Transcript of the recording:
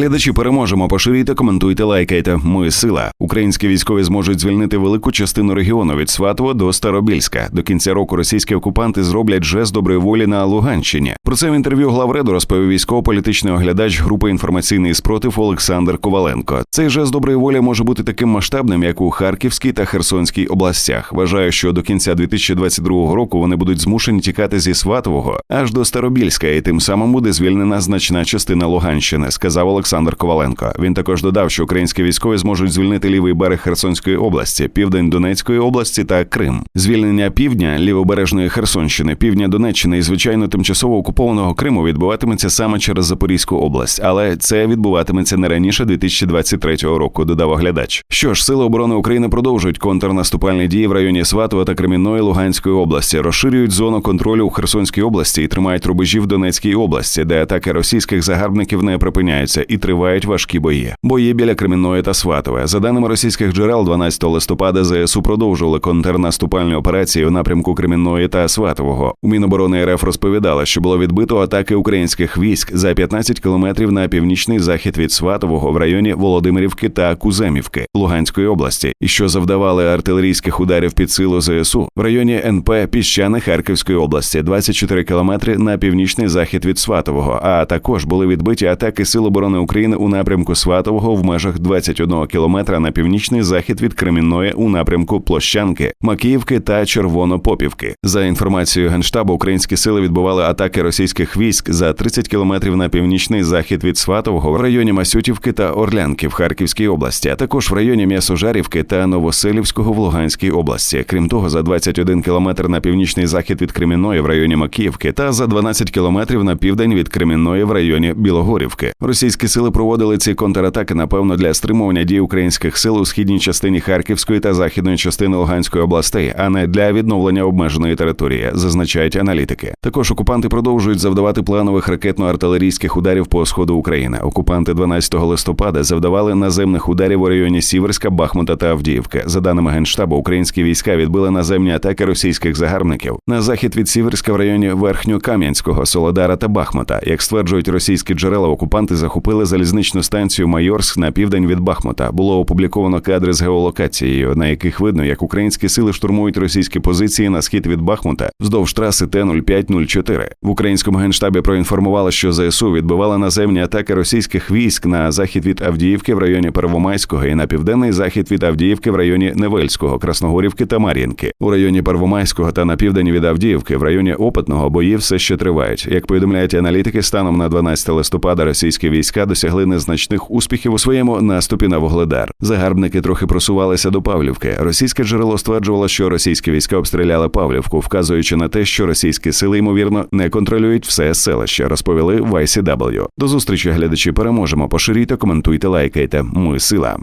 Глядачі переможемо. Поширюйте, коментуйте, лайкайте. Ми сила. Українські військові зможуть звільнити велику частину регіону від Сватова до Старобільська. До кінця року російські окупанти зроблять жест доброї волі на Луганщині. Про це в інтерв'ю главреду розповів військово-політичний оглядач групи інформаційний спротив Олександр Коваленко. Цей жест доброї волі може бути таким масштабним, як у Харківській та Херсонській областях. Вважаю, що до кінця 2022 року вони будуть змушені тікати зі Сватового аж до Старобільська, і тим самим буде звільнена значна частина Луганщини, сказав Олександр Коваленко. Він також додав, що українські військові зможуть звільнити лівий берег Херсонської області, південь Донецької області та Крим. Звільнення півдня лівобережної Херсонщини, півдня Донеччини і звичайно тимчасово окупованого Криму відбуватиметься саме через Запорізьку область, але це відбуватиметься не раніше 2023 року. Додав оглядач. Що ж, сили оборони України продовжують контрнаступальні дії в районі Сватова та Кремінної Луганської області, розширюють зону контролю у Херсонській області і тримають рубежі в Донецькій області, де атаки російських загарбників не припиняються і тривають важкі бої. Бої біля Кремінної та Сватове. За даними російських джерел, 12 листопада ЗСУ продовжували контрнаступальні операції у напрямку Кремінної та Сватового. У Міноборони РФ розповідали, що було відбито атаки українських військ за 15 кілометрів на північний захід від Сватового в районі Володимирівки та Куземівки Луганської області, і що завдавали артилерійських ударів під силу ЗСУ в районі НП Піщани Харківської області, 24 кілометри на північний захід від Сватового. А також були відбиті атаки Сил оборони України у напрямку Сватового в межах 21 кілометра на північний захід від Кремінної у напрямку Площанки, Макіївки та Червонопопівки. За інформацією генштабу, українські сили відбували атаки російських військ за 30 кілометрів на північний захід від Сватового в районі Масютівки та Орлянки в Харківській області, а також в районі М'ясожарівки та Новоселівського в Луганській області. Крім того, за 21 кілометр на північний захід від Кремінної в районі Макіївки та за 12 кілометрів на південь від Кремінної в районі Білогорівки. Російські сили проводили ці контратаки, напевно, для стримування дій українських сил у східній частині Харківської та західної частини Луганської областей, а не для відновлення обмеженої території, зазначають аналітики. Також окупанти продовжують завдавати планових ракетно-артилерійських ударів по сходу України. Окупанти 12 листопада завдавали наземних ударів у районі Сіверська, Бахмута та Авдіївки. За даними генштабу, українські війська відбили наземні атаки російських загарбників на захід від Сіверська в районі Верхньокам'янського, Солодара та Бахмута. Як стверджують російські джерела, окупанти захопили залізничну станцію Майорськ на південь від Бахмута. Було опубліковано кадри з геолокацією, на яких видно, як українські сили штурмують російські позиції на схід від Бахмута вздовж траси Т-0504. В українському генштабі проінформували, що ЗСУ відбивала наземні атаки російських військ на захід від Авдіївки в районі Первомайського і на південний захід від Авдіївки в районі Невельського, Красногорівки та Мар'їнки. У районі Первомайського та на південь від Авдіївки в районі Опитного бої все ще тривають. Як повідомляють аналітики, станом на 12 листопада російські війська досягли незначних успіхів у своєму наступі на Вугледар. Загарбники трохи просувалися до Павлівки. Російське джерело стверджувало, що російські війська обстріляли Павлівку, вказуючи на те, що російські сили ймовірно не контролюють все селище. Розповіли в ICW. До зустрічі глядачі переможемо. Поширійте, коментуйте, лайкайте. Ми сила.